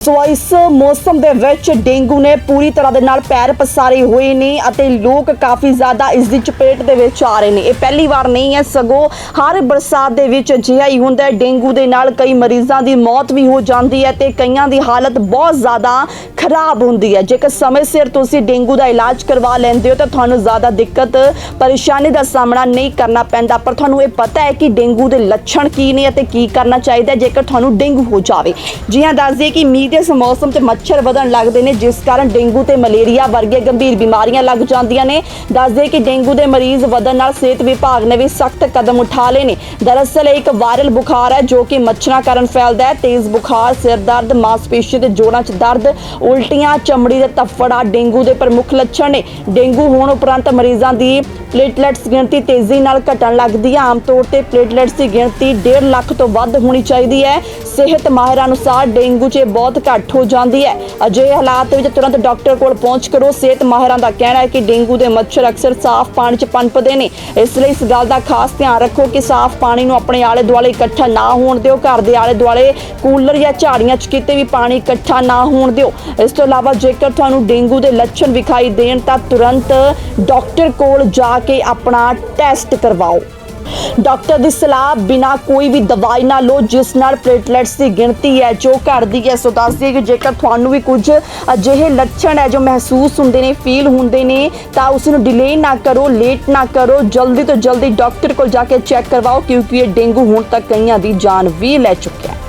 ਸੋ ਇਸ ਮੌਸਮ ਦੇ ਵਿੱਚ ਡੇਂਗੂ ਨੇ ਪੂਰੀ ਤਰ੍ਹਾਂ ਦੇ ਨਾਲ ਪੈਰ ਪਸਾਰੇ ਹੋਏ ਨੇ ਅਤੇ ਲੋਕ ਕਾਫੀ ਜ਼ਿਆਦਾ ਇਸ ਦੀ ਚਪੇਟ ਦੇ ਵਿੱਚ ਆ ਰਹੇ ਨੇ। ਇਹ ਪਹਿਲੀ ਵਾਰ ਨਹੀਂ ਹੈ, ਸਗੋਂ ਹਰ ਬਰਸਾਤ ਦੇ ਵਿੱਚ ਅਜਿਹਾ ਹੀ ਹੁੰਦਾ ਹੈ। ਡੇਂਗੂ ਦੇ ਨਾਲ ਕਈ ਮਰੀਜ਼ਾਂ ਦੀ ਮੌਤ ਵੀ ਹੋ ਜਾਂਦੀ ਹੈ ਤੇ ਕਈਆਂ ਦੀ ਹਾਲਤ ਬਹੁਤ ਜ਼ਿਆਦਾ ਖਰਾਬ ਹੁੰਦੀ ਹੈ। ਜੇਕਰ ਸਮੇਂ ਸਿਰ ਤੁਸੀਂ ਡੇਂਗੂ ਦਾ ਇਲਾਜ ਕਰਵਾ ਲੈਂਦੇ ਹੋ ਤਾਂ ਤੁਹਾਨੂੰ ਜ਼ਿਆਦਾ ਦਿੱਕਤ, ਪਰੇਸ਼ਾਨੀ ਦਾ ਸਾਹਮਣਾ ਨਹੀਂ ਕਰਨਾ ਪੈਂਦਾ। ਪਰ ਤੁਹਾਨੂੰ ਇਹ ਪਤਾ ਹੈ ਕਿ ਡੇਂਗੂ ਦੇ ਲੱਛਣ ਕੀ ਨੇ ਅਤੇ ਕੀ ਕਰਨਾ ਚਾਹੀਦਾ ਜੇਕਰ ਤੁਹਾਨੂੰ ਡੇਂਗੂ ਹੋ ਜਾਵੇ। ਜੀ ਹਾਂ, ਦੱਸ ਦਈਏ ਕਿ ਮੀਂਹ ਦੇ ਇਸ ਮੌਸਮ 'ਚ ਮੱਛਰ ਵਧਣ ਲੱਗਦੇ ਨੇ, ਜਿਸ ਕਾਰਨ ਡੇਂਗੂ ਤੇ ਮਲੇਰੀਆ ਵਰਗੇ ਗੰਭੀਰ ਬਿਮਾਰੀਆਂ ਲੱਗ ਜਾਂਦੀਆਂ ਨੇ। ਦੱਸ ਦਈਏ ਕਿ ਡੇਂਗੂ ਦੇ ਮਰੀਜ਼ ਵਧਣ ਨਾਲ ਸਿਹਤ ਵਿਭਾਗ ਨੇ ਵੀ ਸਖਤ ਕਦਮ ਉਠਾ ਲਏ ਨੇ। ਦਰਅਸਲ, ਇਹ ਇੱਕ ਵਾਇਰਲ ਬੁਖਾਰ ਹੈ ਜੋ ਕਿ ਮੱਛਰਾਂ ਕਾਰਨ ਫੈਲਦਾ ਹੈ। ਤੇਜ਼ ਬੁਖਾਰ, ਸਿਰ ਦਰਦ ਮਾਸਪੇਸ਼ੀ ਤੇ ਜੋੜਾਂ 'ਚ ਦਰਦ ਉਲਟੀਆਂ ਚਮੜੀ ਦੇ ਤਫੜਾ ਡੇਂਗੂ ਦੇ ਪ੍ਰਮੁੱਖ ਲੱਛਣ ਨੇ। ਡੇਂਗੂ ਹੋਣ ਉਪਰੰਤ ਮਰੀਜ਼ਾਂ ਦੀ ਪਲੇਟਲੈਟਸ ਗਿਣਤੀ ਤੇਜ਼ੀ ਨਾਲ ਘਟਣ ਲੱਗਦੀ ਹੈ। ਆਮ ਤੌਰ ਤੇ ਪਲੇਟਲੈਟਸ ਦੀ ਗਿਣਤੀ 1.5 ਲੱਖ ਤੋਂ ਵੱਧ ਹੋਣੀ ਚਾਹੀਦੀ ਹੈ। ਸਿਹਤ ਮਾਹਿਰਾਂ ਅਨੁਸਾਰ ਡੇਂਗੂ 'ਚ ਬਹੁਤ ਘੱਟ ਹੋ ਜਾਂਦੀ ਹੈ। ਅਜਿਹੇ ਹਾਲਾਤ ਵਿੱਚ ਤੁਰੰਤ ਡਾਕਟਰ ਕੋਲ ਪਹੁੰਚ ਕਰੋ। ਸਿਹਤ ਮਾਹਿਰਾਂ ਦਾ ਕਹਿਣਾ ਹੈ ਕਿ ਡੇਂਗੂ ਦੇ ਮੱਛਰ ਅਕਸਰ ਸਾਫ਼ ਪਾਣੀ 'ਚ ਪਨਪਦੇ ਨੇ। ਇਸ ਲਈ ਇਸ ਗੱਲ ਦਾ ਖਾਸ ਧਿਆਨ ਰੱਖੋ ਕਿ ਸਾਫ਼ ਪਾਣੀ ਨੂੰ ਆਪਣੇ ਆਲੇ ਦੁਆਲੇ ਇਕੱਠਾ ਨਾ ਹੋਣ ਦਿਓ। ਘਰ ਦੇ ਆਲੇ ਦੁਆਲੇ ਕੂਲਰ ਜਾਂ ਝਾੜੀਆਂ 'ਚ ਕਿਤੇ ਵੀ ਪਾਣੀ ਇਕੱਠਾ ਨਾ ਹੋਣ ਦਿਓ। ਇਸ ਤੋਂ ਇਲਾਵਾ ਜੇਕਰ ਤੁਹਾਨੂੰ ਡੇਂਗੂ ਦੇ ਲੱਛਣ ਵਿਖਾਈ ਦੇਣ ਤਾਂ ਤੁਰੰਤ ਡਾਕਟਰ ਕੋਲ ਜਾ ਕੇ ਆਪਣਾ ਟੈਸਟ ਕਰਵਾਓ। ਡਾਕਟਰ ਦੀ ਸਲਾਹ ਬਿਨਾ ਕੋਈ ਵੀ ਦਵਾਈ ਨਾ ਲਓ, ਜਿਸ ਨਾਲ ਪਲੇਟਲੈਟਸ ਦੀ ਗਿਣਤੀ ਹੈ ਜੋ ਘਟਦੀ ਹੈ। ਸੋ ਦੱਸਦੀ ਦਈਏ ਕਿ ਜੇਕਰ ਤੁਹਾਨੂੰ ਵੀ ਕੁਝ ਅਜਿਹੇ ਲੱਛਣ ਹੈ ਜੋ ਮਹਿਸੂਸ ਹੁੰਦੇ ਨੇ, ਫੀਲ ਹੁੰਦੇ ਨੇ, ਤਾਂ ਉਸ ਨੂੰ ਡਿਲੇ ਨਾ ਕਰੋ ਲੇਟ ਨਾ ਕਰੋ। ਜਲਦੀ ਤੋਂ ਜਲਦੀ ਡਾਕਟਰ ਕੋਲ ਜਾ ਕੇ ਚੈੱਕ ਕਰਵਾਓ, ਕਿਉਂਕਿ ਇਹ ਡੇਂਗੂ ਹੁਣ ਤੱਕ ਕਈਆਂ ਦੀ ਜਾਨ ਵੀ ਲੈ ਚੁੱਕਿਆ ਹੈ।